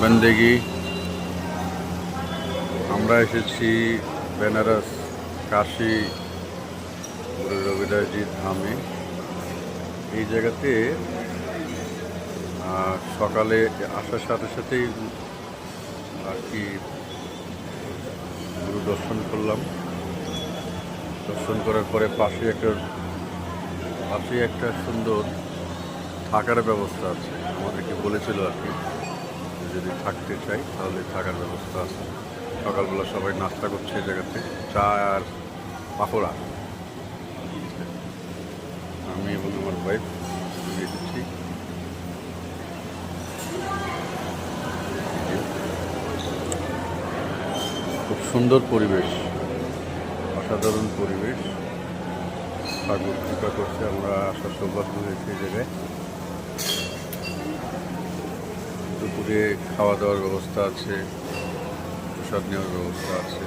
বন্দেগি। আমরা এসেছি বেনারস কাশি গুরু রবিদাসজি ধামে। এই জায়গাতে সকালে আসার সাথে সাথেই আর কি গুরু দর্শন করলাম। দর্শন করার পরে পাশে একটা পাশে একটা সুন্দর থাকার ব্যবস্থা আছে। আমাদেরকে বলেছিল আর কি। যদি থাকতে চাই, তাহলে থাকার ব্যবস্থা আছে। সকালবেলা সবাই নাস্তা করছে এই জায়গাতে। চা আর পাকোড়া আমি এবং আমার ওয়াইফ এসেছি খুব সুন্দর পরিবেশ। অসাধারণ পরিবেশ। ঠাকুর কৃপা করছে। আমরা আসার সৌভাগ্য হয়েছে এই জায়গায়। দুপুরে খাওয়া দাওয়ার ব্যবস্থা আছে প্রসাদ নেওয়ার ব্যবস্থা আছে।